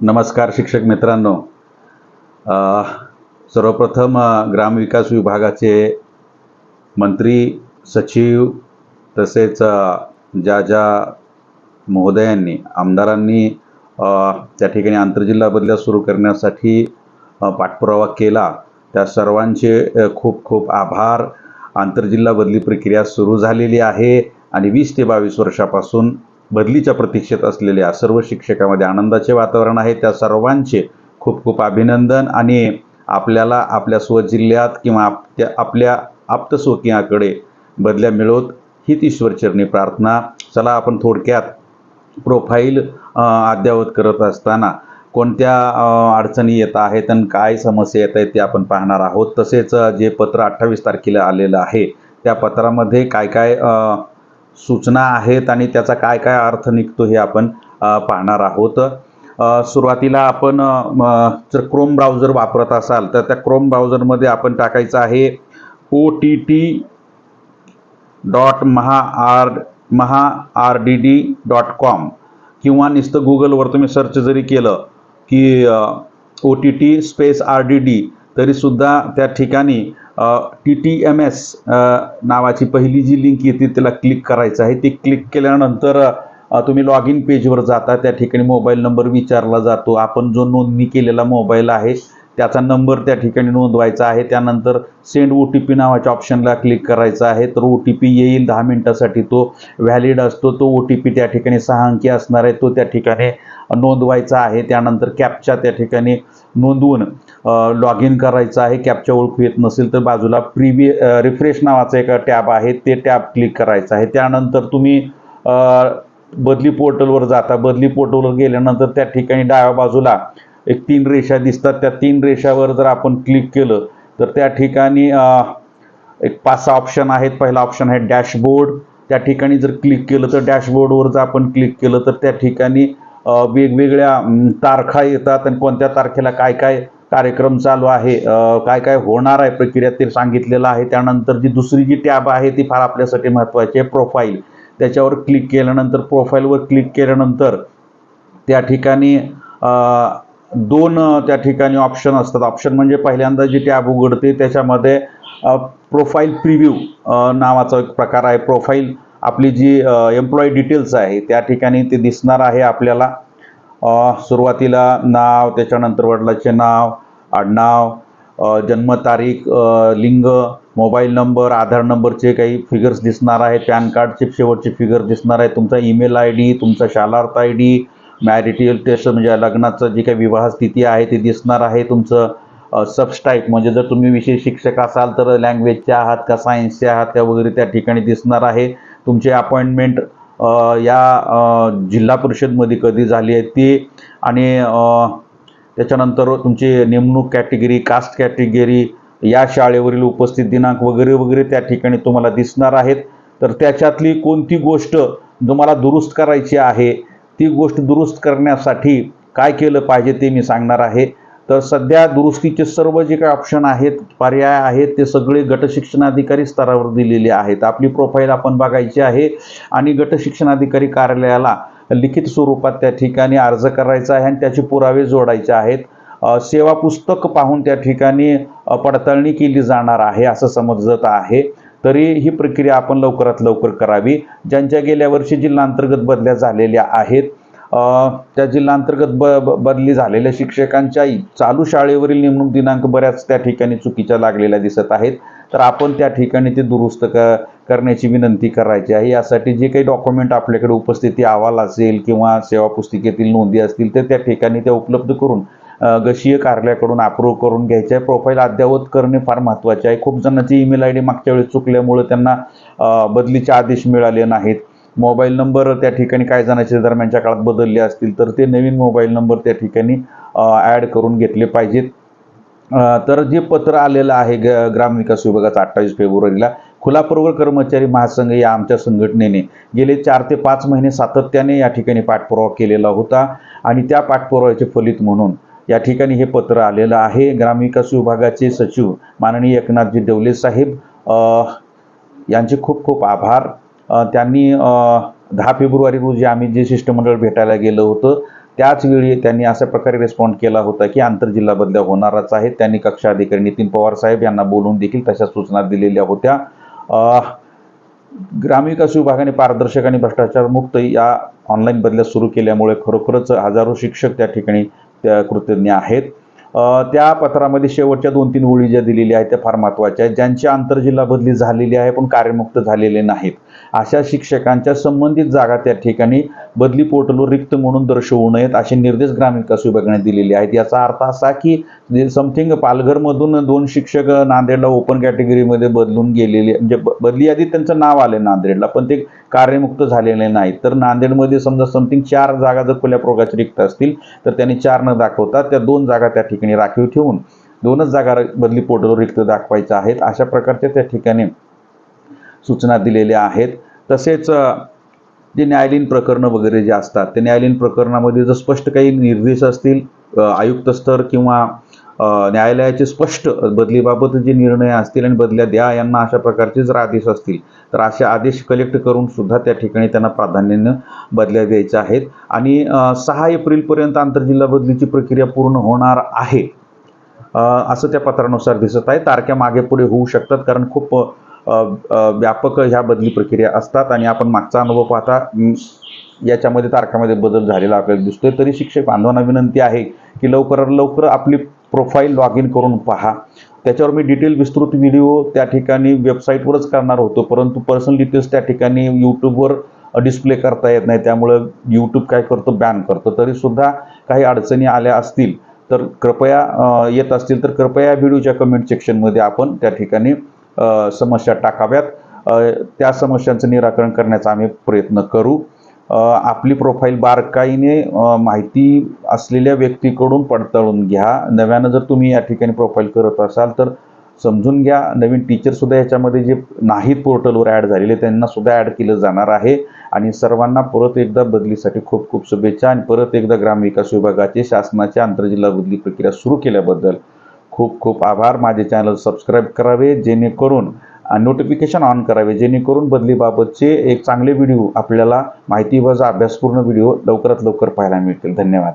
नमस्कार शिक्षक मित्रांनो. सर्वप्रथम ग्रामविकास विभागाचे मंत्री सचिव तसेच ज्या ज्या महोदयांनी आमदारांनी त्या ठिकाणी आंतरजिल्हा बदल्या सुरू करण्यासाठी पाठपुरावा केला. त्या सर्वांचे खूप खूप आभार. आंतरजिल्हा बदली प्रक्रिया सुरू झालेली आहे आणि वीस ते बावीस वर्षापासून बदलीच्या प्रतीक्षेत असलेल्या सर्व शिक्षकामध्ये आनंदाचे वातावरण आहे. त्या सर्वांचे खूप खूप अभिनंदन आणि आपल्याला आपल्या स्वजिल्ह्यात किंवा आपल्या आपल्या आप्तस्वकीयाकडे बदल्या मिळवत हीच ईश्वरचरणी प्रार्थना. चला आपण थोडक्यात प्रोफाईल अ, अद्ययावत करत असताना कोणत्या अडचणी येत आहेत आणि काय समस्या येत आहेत ते आपण पाहणार आहोत. तसेच जे पत्र अठ्ठावीस तारखेला आलेलं आहे त्या पत्रामध्ये काय काय सूचना आहेत आणि त्याचा काय काय अर्थ निघतो हे आपण पाहणार आहोत. सुरुवातीला आपण जर क्रोम ब्राउझर वापरत असाल तर त्या क्रोम ब्राउझरमध्ये आपण टाकायचं आहे O T T dot Maha R Maha R D D dot com. किंवा नुसतं गुगलवर तुम्ही सर्च जरी केलं की O T T space R D D तरीसुद्धा त्या ठिकाणी टी टी एम एस नावाची पहिली जी लिंक येते त्याला क्लिक करायचं आहे. ती क्लिक केल्यानंतर तुम्ही लॉग इन पेजवर जाता. त्या ठिकाणी मोबाईल नंबर विचारला जातो. आपण जो नोंदणी केलेला मोबाईल आहे त्याचा नंबर त्या ठिकाणी नोंदवायचा आहे. त्यानंतर सेंड ओ टी पी नावाच्या ऑप्शनला क्लिक करायचं आहे. तर ओ टी पी येईल दहा मिनटासाठी. तो व्हॅलिड असतो. तो ओ टी पी त्या ठिकाणी सहा अंकी असणार आहे. तो त्या ठिकाणी नोंदवायचा आहे. त्यानंतर कॅपच्या त्या ठिकाणी नोंदवून लॉग इन करायचं आहे. कॅपच्या ओळखू येत नसेल तर बाजूला प्रिव्हि रिफ्रेश नावाचं एक टॅब आहे. ते टॅब क्लिक करायचं आहे. त्यानंतर तुम्ही बदली पोर्टलवर जाता. बदली पोर्टलवर गेल्यानंतर त्या ठिकाणी डाव्या बाजूला एक तीन रेषा दिसतात. त्या तीन रेषावर जर आपण क्लिक केलं तर त्या ठिकाणी एक पाच सहा ऑप्शन आहेत. पहिला ऑप्शन आहे डॅशबोर्ड त्या ठिकाणी जर क्लिक केलं तर डॅशबोर्डवर जर आपण क्लिक केलं तर त्या ठिकाणी वेगवेगळ्या तारखा येतात. आणि कोणत्या तारखेला काय काय कार्यक्रम चालू आहे काय काय होणार आहे प्रक्रिया ते सांगितलेलं आहे. त्यानंतर जी दुसरी जी टॅब आहे ती फार आपल्यासाठी महत्त्वाची आहे प्रोफाईल त्याच्यावर क्लिक केल्यानंतर प्रोफाईलवर क्लिक केल्यानंतर त्या ठिकाणी दोन त्या ठिकाणी ऑप्शन असतात. ऑप्शन म्हणजे पहिल्यांदा जी टॅब उघडते त्याच्यामध्ये प्रोफाईल प्रिव्ह्यू नावाचा एक प्रकार आहे. प्रोफाईल आपली जी एम्प्लॉई डिटेल्स आहे त्या ठिकाणी ते दिसणार आहे आपल्याला. सुरुवातीला नाव त्याच्यानंतर वडिलाचे नाव आडनाव जन्मतारीख लिंग मोबाईल नंबर आधार नंबरचे काही फिगर्स दिसणार आहे पॅन कार्डचे शेवटचे फिगर दिसणार आहे तुमचा ईमेल आय डी तुमचा Shalarth I D marital test म्हणजे लग्नाचं जी काही विवाह स्थिती आहे ती दिसणार आहे तुमचं सबस्टाईप म्हणजे जर तुम्ही विशेष शिक्षक असाल तर लँग्वेजचे आहात का सायन्सचे आहात का वगैरे त्या ठिकाणी दिसणार आहे. तुमचे अपॉइंटमेंट या जिल्हा परिषदमध्ये कधी झाली आहे ती आणि त्याच्यानंतर तुमची नेमणूक कॅटेगरी कास्ट कॅटेगरी या शाळेवरील उपस्थित दिनांक वगैरे वगैरे त्या ठिकाणी तुम्हाला दिसणार आहेत. तर त्याच्यातली कोणती गोष्ट तुम्हाला दुरुस्त करायची आहे ती गोष्ट दुरुस्त करण्यासाठी काय केलं पाहिजे ते मी सांगणार आहे. तर सध्या दुरुस्तीचे सर्व जे काही ऑप्शन आहेत पर्याय आहेत ते सगळे गटशिक्षणाधिकारी स्तरावर दिलेले आहेत. आपली प्रोफाईल आपण बघायची आहे आणि गटशिक्षणाधिकारी कार्यालयाला लिखित स्वरूपात त्या ठिकाणी अर्ज करायचा आहे आणि त्याचे पुरावे जोडायचे आहेत. सेवा पुस्तक पाहून त्या ठिकाणी पडताळणी केली जाणार आहे असं समजत आहे. तरी ही प्रक्रिया आपण लवकरात लवकर करावी. ज्यांच्या गेल्या वर्षी जिल्हांतर्गत बदल्या झालेल्या आहेत त्या जिल्हांतर्गत ब ब- बदली झालेल्या शिक्षकांच्या चालू शाळेवरील नेमणूक दिनांक बऱ्याच त्या ठिकाणी चुकीच्या लागलेल्या दिसत आहेत. तर आपण त्या ठिकाणी ते दुरुस्त क करण्याची विनंती करायची आहे. यासाठी जे काही डॉक्युमेंट आपल्याकडे उपस्थिती अहवाल असेल किंवा सेवा पुस्तिकेतील नोंदी असतील तर त्या ठिकाणी त्या उपलब्ध करून गशीय कार्यालयाकडून अप्रूव्ह करून घ्यायचे आहे प्रोफाईल अद्ययावत करणे फार महत्त्वाचे आहे. खूप जणांची ईमेल आय डी मागच्या वेळी चुकल्यामुळे त्यांना बदलीचे आदेश मिळाले नाहीत. मोबाईल नंबर त्या ठिकाणी काही जणांच्या दरम्यानच्या काळात बदलले असतील तर ते नवीन मोबाईल नंबर त्या ठिकाणी ॲड करून घेतले पाहिजेत. तर जे पत्र आलेलं आहे ग ग्रामविकास विभागाचं अठ्ठावीस फेब्रुवारीला खुलापूर्व कर्मचारी महासंघ या आमच्या संघटनेने गेले चार ते पाच महिने सातत्याने या ठिकाणी पाठपुरावा केलेला होता आणि त्या पाठपुराव्याचे फलित म्हणून या ठिकाणी हे पत्र आलेलं आहे. ग्रामविकास विभागाचे सचिव माननीय एकनाथजी देवले साहेब यांचे खूप खूप आभार. त्यांनी दहा फेब्रुवारी रोजी आम्ही जे शिष्टमंडळ भेटायला गेलो होतं त्याच वेळी त्यांनी अशा प्रकारे रेस्पॉन्ड केला होता की आंतरजिल्हा बदल्या होणारच आहेत त्यांनी कक्षा अधिकारी नितीन पवार साहेब यांना बोलवून देखील तशा सूचना दिलेल्या होत्या. ग्रामविकास विभागाने पारदर्शक आणि भ्रष्टाचार मुक्त या ऑनलाईन बदल्या सुरू केल्यामुळे खरोखरच हजारो शिक्षक त्या ठिकाणी त्या कृतज्ञ आहेत. त्या पत्रामध्ये शेवटच्या दोन तीन ओळी ज्या दिलेल्या आहेत त्या फार महत्त्वाच्या आहेत. ज्यांची आंतरजिल्हा बदली झालेली आहे पण कार्यमुक्त झालेले नाहीत. अशा शिक्षकांच्या संबंधित जागा त्या ठिकाणी बदली पोर्टलवर रिक्त म्हणून दर्शवू नयेत असे निर्देश ग्रामविकास विभागाने दिलेले आहेत. याचा अर्थ असा की समथिंग पालघरमधून दोन शिक्षक नांदेडला ओपन कॅटेगरीमध्ये बदलून गेलेले म्हणजे बदली यादीत त्यांचं नाव आलं नांदेडला पण ते कार्यमुक्त झालेले नाहीत. तर नांदेडमध्ये समजा समथिंग चार जागा जर खुल्या प्रकारच्या रिक्त असतील तर त्यांनी चार न दाखवता त्या दोन जागा त्या ठिकाणी राखीव ठेवून दोनच जागा बदली पोर्टलवर रिक्त दाखवायच्या आहेत. अशा प्रकारच्या त्या ठिकाणी सूचना दिलेल्या आहेत. तसेच जे न्यायालयीन प्रकरणं वगैरे जे असतात ते न्यायालयीन प्रकरणामध्ये जर स्पष्ट काही निर्देश असतील आयुक्तस्तर आयुक्त स्तर किंवा न्यायालयाचे स्पष्ट बदलीबाबत जे निर्णय असतील आणि बदल्या द्या यांना अशा प्रकारचे जर आदेश असतील तर असे आदेश कलेक्ट करून सुद्धा त्या ठिकाणी त्यांना प्राधान्यानं बदल्या द्यायच्या आहेत. आणि सहा एप्रिलपर्यंत आंतरजिल्हा बदलीची प्रक्रिया पूर्ण होणार आहे. असं त्या पत्रानुसार दिसत आहे. तारख्या मागे पुढे होऊ शकतात कारण खूप व्यापक ह्या बदली प्रक्रिया असतात आणि आपण मागचा अनुभव पाहता याच्यामध्ये तारखामध्ये बदल झालेला आपल्याला दिसतोय. तरी शिक्षक बांधवांना विनंती आहे की लवकरात लवकर आपली प्रोफाईल लॉग इन करून पहा. त्याच्यावर मी डिटेल विस्तृत व्हिडिओ त्या ठिकाणी वेबसाईटवरच करणार होतो परंतु पर्सनल डिटेल्स त्या ठिकाणी यूट्यूबवर डिस्प्ले करता येत नाही. त्यामुळं यूट्यूब काय करतो? बॅन करतो. तरीसुद्धा काही अडचणी आल्या असतील तर कृपया येत असतील तर कृपया व्हिडिओच्या कमेंट सेक्शनमध्ये आपण त्या ठिकाणी समस्या टाकाव्यात. त्या समस्यांचं निराकरण करण्याचा आम्ही प्रयत्न करू. आपली प्रोफाईल बारकाईने माहिती असलेल्या व्यक्तीकडून पडताळून घ्या. नव्यानं जर तुम्ही या ठिकाणी प्रोफाईल करत असाल तर समजून घ्या. नवीन टीचरसुद्धा याच्यामध्ये जे नाहीत पोर्टलवर ॲड झालेले त्यांनासुद्धा ॲड केलं जाणार आहे. आणि सर्वांना परत एकदा बदलीसाठी खूप खूप शुभेच्छा. आणि परत एकदा ग्रामविकास विभागाचे शासनाच्या आंतरजिल्हा बदली प्रक्रिया सुरू केल्याबद्दल खूप खूप आभार. माझे चॅनल सबस्क्राईब करावे जेणेकरून नोटिफिकेशन ऑन करावे जेणेकरून बदलीबाबतचे एक चांगले व्हिडिओ आपल्याला माहिती माहितीवजा अभ्यासपूर्ण व्हिडिओ लवकरात लवकर पाहायला मिळतील. धन्यवाद.